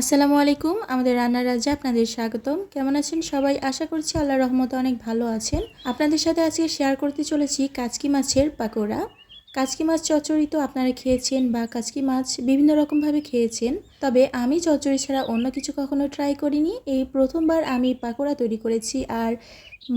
আসসালামু আলাইকুম, আমাদের রান্নার রাজা আপনাদের স্বাগতম। কেমন আছেন সবাই? আশা করছি আল্লাহ রহমতে অনেক ভালো আছেন। আপনাদের সাথে আজকে শেয়ার করতে চলেছি কাচকি মাছের পাকোড়া। কাচকি মাছ চচ্চড়ি তো আপনারা খেয়েছেন বা কাচকি মাছ বিভিন্ন রকমভাবে খেয়েছেন, তবে আমি চচ্চড়ি ছাড়া অন্য কিছু কখনো ট্রাই করিনি। এই প্রথমবার আমি পাকোড়া তৈরি করেছি আর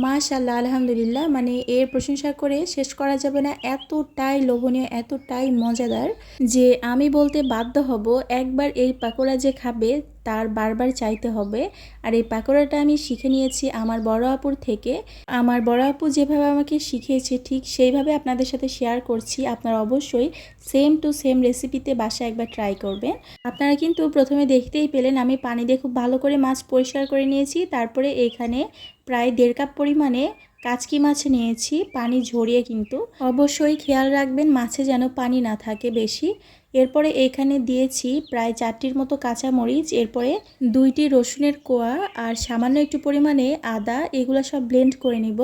মাশাল্লাহ আলহামদুলিল্লাহ মানে এর প্রশংসা করে শেষ করা যাবে না। এতটাই লোভনীয়, এতটাই মজাদার যে আমি বলতে বাধ্য হব, একবার এই পাকোড়া যে খাবে তার বারবার চাইতে হবে। আর এই পাকোড়াটা আমি শিখে নিয়েছি আমার বড় আপুর থেকে। আমার বড় আপু যেভাবে আমাকে শিখিয়েছে, ঠিক সেইভাবে আপনাদের সাথে শেয়ার করছি। আপনারা অবশ্যই সেম টু সেম রেসিপিতে বাসা একবার ট্রাই করবেন। আপনারা কিন্তু প্রথমে দেখতেই পেলেন আমি পানি দিয়ে খুব ভালো করে মাছ পরিষ্কার করে নিয়েছি। তারপরে এখানে প্রায় দেড় কাপ পরিমাণে কাচকি মাছ নিয়েছি, পানি ঝরিয়ে কিন্তু। অবশ্যই খেয়াল রাখবেন মাছে যেন পানি না থাকে বেশি। এরপরে এখানে দিয়েছি প্রায় চারটির মতো কাঁচা মরিচ এরপরে দুইটি রসুনের কোয়া আর সামান্য একটু পরিমাণে আদা, এগুলো সব ব্লেন্ড করে নিব।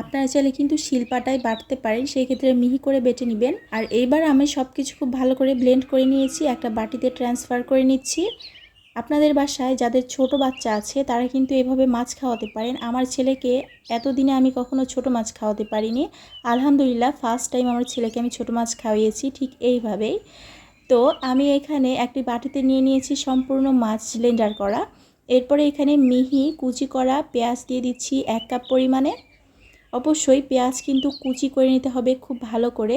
আপনারা চাইলে কিন্তু শিলপাটায় বাটতে পারেন সেই ক্ষেত্রে মিহি করে বেটে নেবেন। আর এইবার আমি সব কিছু খুব ভালো করে ব্লেন্ড করে নিয়েছি, একটা বাটিতে ট্রান্সফার করে নিচ্ছি। আপনাদের বাসায় যাদের ছোট বাচ্চা আছে, তারা কিন্তু এভাবে মাছ খাওয়াতে পারেন। আমার ছেলেকে এতদিনে আমি কখনো ছোট মাছ খাওয়াতে পারিনি। আলহামদুলিল্লাহ ফার্স্ট টাইম আমার ছেলেকে আমি ছোট মাছ খাওয়িয়েছি ঠিক এইভাবেই। তো আমি এখানে একটি বাটিতে নিয়ে নিয়েছি সম্পূর্ণ মাছ ব্লেন্ডার করা। এরপরে এখানে মিহি, কুচি করা পেঁয়াজ দিয়ে দিচ্ছি এক কাপ পরিমাণে। অবশ্যই পেঁয়াজ কিন্তু কুচি করে নিতে হবে খুব ভালো করে।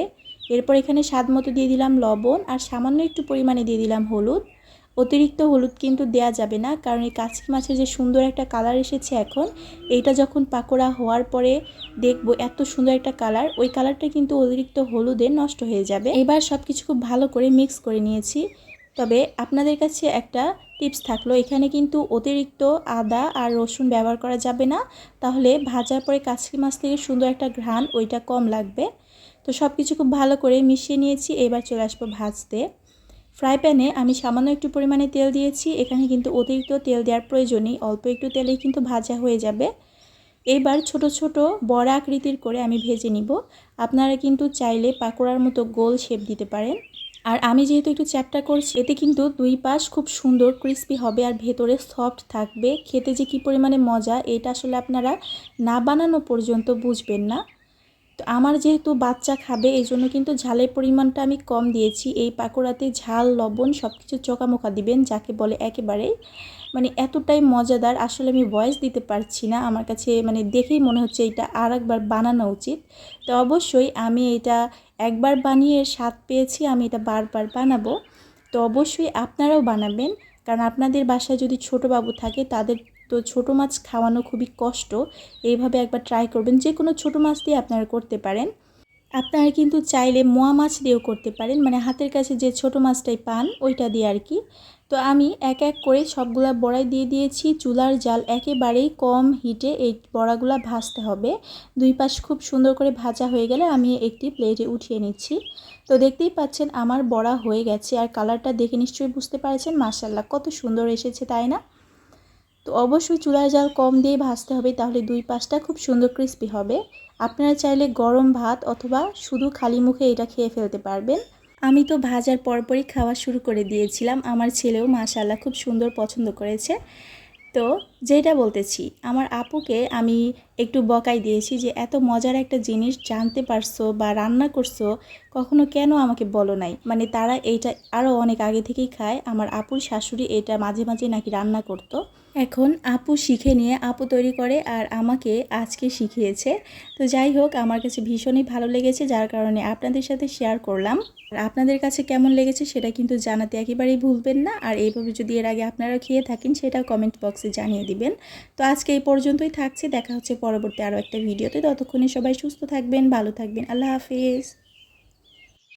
এরপর এখানে স্বাদ মতো দিয়ে দিলাম লবণ আর সামান্য একটু পরিমাণে দিয়ে দিলাম হলুদ। অতিরিক্ত হলুদ কিন্তু দেয়া যাবে না, কারণ এই কাচকি মাছের যে সুন্দর একটা কালার এসেছে এখন, এইটা যখন পাকোড়া হওয়ার পরে দেখব এত সুন্দর একটা কালার ওই কালারটা কিন্তু অতিরিক্ত হলুদে নষ্ট হয়ে যাবে। এবার সব কিছু খুব ভালো করে মিক্স করে নিয়েছি। তবে আপনাদের কাছে একটা টিপস থাকল, এখানে কিন্তু অতিরিক্ত আদা আর রসুন ব্যবহার করা যাবে না, তাহলে ভাজার পরে কাচকি মাছ থেকে সুন্দর একটা ঘ্রাণ, ওইটা কম লাগবে। তো সব কিছু খুব ভালো করে মিশিয়ে নিয়েছি, এবার চলে আসব ভাজতে। ফ্রাই প্যানে আমি সামান্য একটু পরিমাণে তেল দিয়েছি। এখানে কিন্তু অতিরিক্ত তেল দেওয়ার প্রয়োজনই। অল্প একটু তেলেই কিন্তু ভাজা হয়ে যাবে। এবার ছোট ছোট বড় আকৃতির করে আমি ভেজে নিব। আপনারা কিন্তু চাইলে পাকোড়ার মতো গোল শেপ দিতে পারেন। আর আমি যেহেতু একটু চ্যাপটা করছি, এতে কিন্তু দুই পাশ খুব সুন্দর ক্রিস্পি হবে আর ভেতরে সফট থাকবে। খেতে যে কী পরিমাণে মজা, এটা আসলে আপনারা না বানানো পর্যন্ত বুঝবেন না। তো আমার যেহেতু বাচ্চা খাবে এই জন্য কিন্তু ঝালের পরিমাণটা আমি কম দিয়েছি। এই পাকোড়াতে ঝাল, লবণ সব কিছু চোকামোকা দিবেন, যাকে বলে একেবারেই মানে এতটাই মজাদার। আসলে আমি ভয়েস দিতে পারছি না। আমার কাছে মানে দেখেই মনে হচ্ছে এটা আর একবার বানানো উচিত। তো অবশ্যই আমি এটা একবার বানিয়ে স্বাদ পেয়েছি, আমি এটা বারবার বানাবো। তো অবশ্যই আপনারাও বানাবেন। কারণ আপনাদের বাসায় যদি ছোট বাবু থাকে, তাদের তো ছোট মাছ খাওয়ানো খুবই কষ্ট। এইভাবে একবার ট্রাই করবেন যে কোনো ছোট মাছ দিয়ে আপনারা করতে পারেন। আপনারা কিন্তু চাইলে মোয়া মাছ দিয়েও করতে পারেন মানে হাতের কাছে যে ছোট মাছটাই পান, ওইটা দিয়ে আর কি। তো আমি এক এক করে সবগুলা বড়াই দিয়ে দিয়েছি, চুলার জাল একেবারেই কম হিটে এই বড়াগুলা ভাজতে হবে। দুই পাশ খুব সুন্দর করে ভাজা হয়ে গেলে আমি একটি প্লেটে উঠিয়ে নিচ্ছি। তো দেখতেই পাচ্ছেন আমার বড়া হয়ে গেছে, আর কালারটা দেখে নিশ্চয়ই বুঝতে পারছেন মাসাল্লাহ কত সুন্দর এসেছে, তাই না? তো অবশ্যই চুলার জাল কম দিয়ে ভাজতে হবে, তাহলে দুই পাশটা খুব সুন্দর ক্রিস্পি হবে। আপনারা চাইলে গরম ভাত অথবা শুধু খালি মুখে এটা খেয়ে ফেলতে পারবেন। আমি তো ভাজার পরপরই খাওয়া শুরু করে দিয়েছিলাম, আমার ছেলেও মাশাল্লাহ খুব সুন্দর পছন্দ করেছে। তো যেটা বলতেছি, আমার আপুকে আমি একটু বকাই দিয়েছি যে, এত মজার একটা জিনিস জানতে পারছ বা রান্না করছ, কখনো কেন আমাকে বলো নাই? মানে তারা এইটা আরও অনেক আগে থেকেই খায়। আমার আপুর শাশুড়ি এটা মাঝে মাঝে নাকি রান্না করতো। এখন আপু শিখে নিয়ে আপু তৈরি করে আর আমাকে আজকে শিখিয়েছে। তো যাই হোক, আমার কাছে ভীষণই ভালো লেগেছে, যার কারণে আপনাদের সাথে শেয়ার করলাম। আর আপনাদের কাছে কেমন লেগেছে সেটা কিন্তু জানাতে একেবারেই ভুলবেন না। আর এইভাবে যদি এর আগে আপনারা খেয়ে থাকেন সেটা কমেন্ট বক্সে জানিয়ে দিবেন। তো আজকে এই পর্যন্তই থাকছে। দেখা হচ্ছে পরবর্তী আরও একটা ভিডিওতে। ততক্ষণে সবাই সুস্থ থাকবেন, ভালো থাকবেন। আল্লাহ হাফিজ।